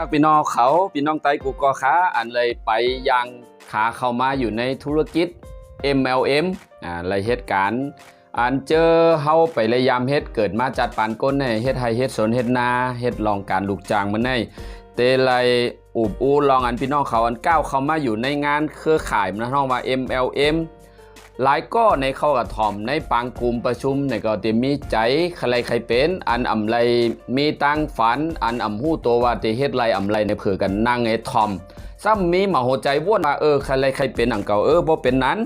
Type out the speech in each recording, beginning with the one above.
ถ้าพี่น้องเขาพี่น้องไต้กูก็ค้าอันเลยไปยังขาเข้ามาอยู่ในธุรกิจ MLM อ่าเลยเหตุการณ์อันเจอเฮาไปเลยยามเฮ็ดเกิดมาจัดปานก้นในเฮ็ดไห้เฮ็ดสนเฮ็ดนาเฮ็ดลองการลูกจ้างมันในเตเลยอูบอูลองอันพี่น้องเขาอันก้าวเข้ามาอยู่ในงานเครือข่ายมันนะน้องว่า MLM หลายก็ในเข้ากระถ่อมในปางกลุ่มประชุมในก็เตมีใจใครใครเป็น อันอำไรมีตังฝัน อันอำหู้ตัวว่าเตเฮ็ดไรอำไรในเผื่อกันนั่งไอ้ทอมซ้ำมีมาหัวใจว่นว่าเออใครใครเป็นอังเก่าเออบ่เป็นนั้น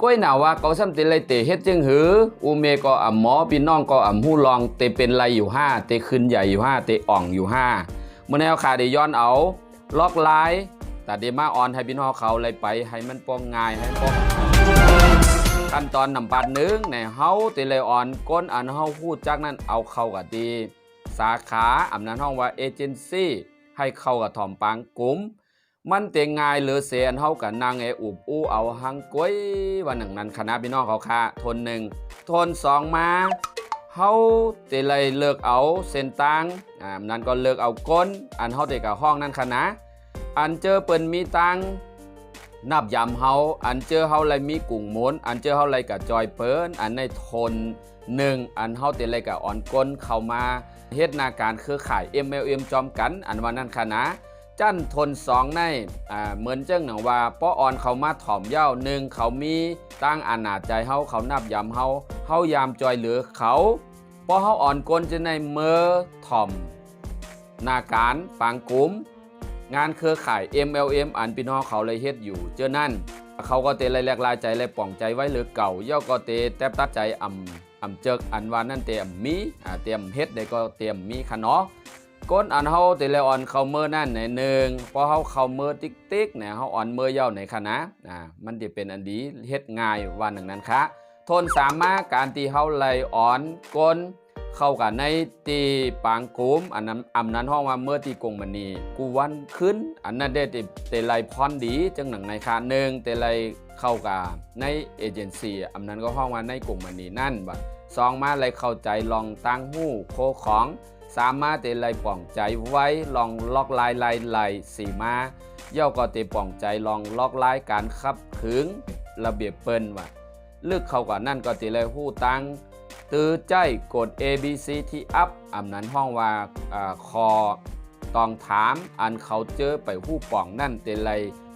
ก้อยหนาว่าเขาซ้ำเตไรเตเฮ็ดจึงหืออูเมก็อำหมอพี่น้องก็อำหู้ลองเตเป็นไรอยู่ห้าเตขึ้นใหญ่อยู่ห้าเตอ่องอยู่ห้ามื่อแนวขาได้ย้อนเอาล็อกไลน์ แต่เดมาออนให้พี่น้องเขาเลยไปให้มันป้องง่ายให้มันป้องขั้นตอนนำปัดนึ่งในเฮาติเลยอ่อนก้นอันเฮาพูดจากนั้นเอาเข้ากับดี สาขาอำนั้นห้องว่าเอเจนซี่ให้เข้ากับถ่อมปางกลุ่มมันเตียงง่ายเหลือเสียนเฮากับนางเออุบอู้เอาหังก้อยวันหนึ่งนั้นคณะพี่น้องเขาค่ะทนหนึ่งทนสองมาเฮาติเลยเลิกเอาเส้นตังอ่านั้นก็เลิกเอาก้น อันเฮาติกับห้องนั้นคณะ อันเจอเปิ้นมีตังนับยำเฮาอันเจอเฮาไรมีกุ่งมุนอันเจอเฮาไรกับจอยเปิ้นอันในทนหนึ่งอันเฮาเตไรกับอ่อนก้นเข้ามาเฮ็ดนาการเครือข่าย MLM จอมกัน อันวันนั้นค่ะจันทนสองในอ่าเหมือนเจ้งหนังว่าป้ออ่อนเขามาถ่อมเย้าหนึ่งเขามีตั้งอานาจใจเฮาเขานับยำเฮาเฮายามจอยเหลือเขาป้อเฮาอ่อนก้นจะในเมื่อถ่อมนาการปางกลุ่ม งานเครือข่าย MLM อันพี่น้องเขาเลยเฮ็ดอยู่ เจอนั่น เขาก็เตะเลยแลกลายใจเลยป่องใจไว้เหลือเก่าย่อก็เตะแทบตัดใจอ่ำอ่ำเจิกอันวานนั่นเตรียมมีอ่าเตรียมเฮ็ดได้ก็เตรียมมีคะเนาะก้นอันเฮาเตะเลอ่อนเขาเมื่อนั่นในหนึ่งพอเฮาเขาเมื่อติ๊กติ๊กเนี่ยเฮาอ่อนเมื่อเย้าในคะนะอ่ามันจะเป็นอันดีเฮ็ดง่ายวันหนึ่งนั้นคะทนสามารถการที่เฮาไล่อ่อนก้น เข้ากันในตีปางกุมอันนั้นอำนั้นห้องว่าเมื่อตีกงมณีกูวันขึ้น อันนั้นได้เตเตไลพรดีจังหนังในคาหนึ่งเตไลเข้ากับในเอเจนซี่อำนั้นก็ห้องว่าในกงมณีนั่นบัดสองมาไลเข้าใจลองตั้งหู้โคของสามารถเตไลป่องใจไว้ลองล็อกลายลายไหลสีมาเย่าก็เตป่องใจลองล็อกลายการขับขึงระเบียบเปิ้นว่าลึกเข้ากับนั่นก็เตไลหู้ตั้ง ตื้อใจกด A B C ที่อัพอำนั้นห้องว่าอคอต้องถามอันเขาเจอไปผู้ป่องนั่นเตไล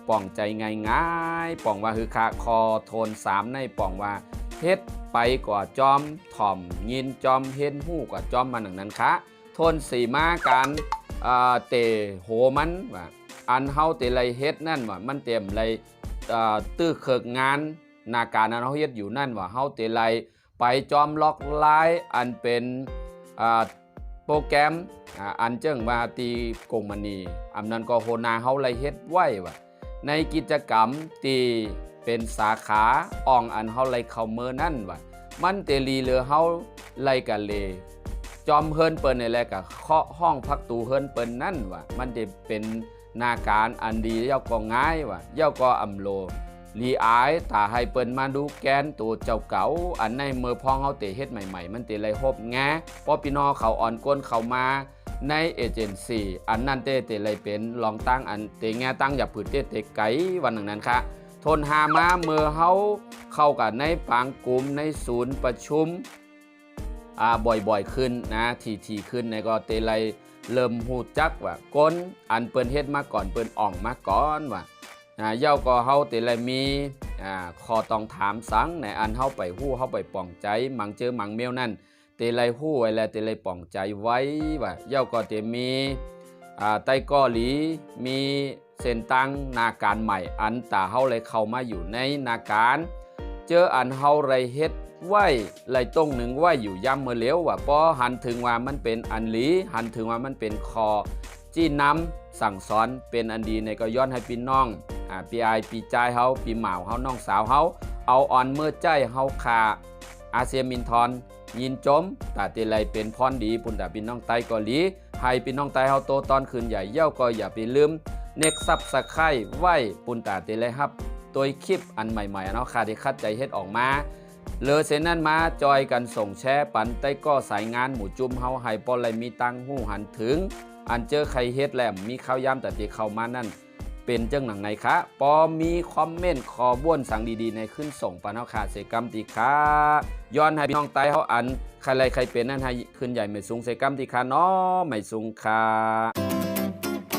ป่องใจง่ายง่ายป่องว่าคือคาคอโทนสามในป่องว่าเฮ็ดไปกว่าจอมถ่อมยินจอมเห็นหู้กว่าจอมมาหนังนั้นคะโทนสีมาการอ่าเตะโหมันว่าอันเฮาเตไลเฮ็ดนั่นว่ามันเต็มไลอ่าตื้อเคิกงานนาการนั้นเฮาเฮ็ดอยู่นั่นว่าเฮาเตไล ไปจอมล็อกไลน์อันเป็นโปรแกรมอันเจิ้งมาตีกงมณีอันนั้นก็โหนาเฮาไรเฮ็ดไว้ว่าในกิจกรรมตีเป็นสาขาอ่องอันเฮาไรเข้าเมื่อนั่นว่ามันเตลีเหลือเฮาไรกันเล จอมเฮิรนเปิ้นนี่แลกับเคาะห้องพักตูเฮิรนเปิ้นนั่นว่ามันจะเป็นนาการอันดีเย่าก็ง่ายว่าเย่าก็อำโล รีอายตาให้เปิ้นมาดูแกนตัวเจ้าเก่า อันในเมื่อพองเขาเตะเฮ็ดใหม่ๆ มันเตะไรฮบแงเพราะพี่น้องเขาอ่อนก้นเขามาในเอเจนซี่อันนั้นเตะเตะไรเป็นลองตั้งอันเตะแงตั้งอย่าผืดเตะเตะไกวันหนึ่งนั้นค่ะทนหามาเมื่อเขาเข้ากับในปางกลุ่มในศูนย์ประชุมอ่าบ่อยๆขึ้นนะทีๆขึ้นในก็เตะไรเริ่มหูจักว่าก้นอันเปิ้นเฮ็ดมาก่อนเปิ้นอ่องมาก่อนว่า อ่าเย้าก็เฮาแติเลยมีอ่าขอต้องถามสังในอันเฮาไปฮู้เฮาไปป่องใจมังเจอมังเมียวนั่นเตเลยฮู้ไว้แล้วเตเลยป่องใจไว้ว่าเย้าก็เตมีอ่าไต้กอหลีมีเส้นตั้งนาการใหม่อันตาเฮาเลยเข้ามาอยู่ในนาการ เจออันเฮาไรเฮ็ดไหวไรตรงหนึ่งไหวอยู่ย่ำเมื่อเลียวว่าพอหันถึงว่ามันเป็นอันหลีหันถึงว่ามันเป็นคอ จี้นำสั่งสอนเป็นอันดีในก็ย้อนให้พี่น้อง อ่าปีไอายปีใจายเฮาปีหมาวเฮาน้องสาวเฮาเอาอ่อนเมื่อใจเฮาคาอาเซียมินทอนยินจมตาติไลเป็นพรดีปุ่นตาพี่น้องไตเกาหลีให้พี่น้องไต้เฮาโตตอนคืนใหญ่เย้าก็อย่าไปลืมเน็กซับสไครไว้ปุ่นตาติไลครับตัวคลิปอันใหม่ๆเนาะค่ะที่คัดใจเฮ็ดออกมาเลอเซนนั่นมาจอยกันส่งแชร์ปันใต้ก็สายงานหมู่จุ่มเฮาให้ปอไลมีตังหู้หันถึง อันเจอใครเฮ็ดแหลมมีข้าวยามแต่ที่เข้ามานั่น เป็นจังหนังไหนคะปอมีคอมเมนต์ขอบ้วนสั่งดีๆ ในขึ้นส่งปานเฮาขาเสกรรมติคะย้อนให้พี่น้องไต้เขาอัน ใครไรใครเป็นนั่นให้ขึ้นใหญ่ไม่สูงเสกรรมติคะเนาะไม่สูงค่ะ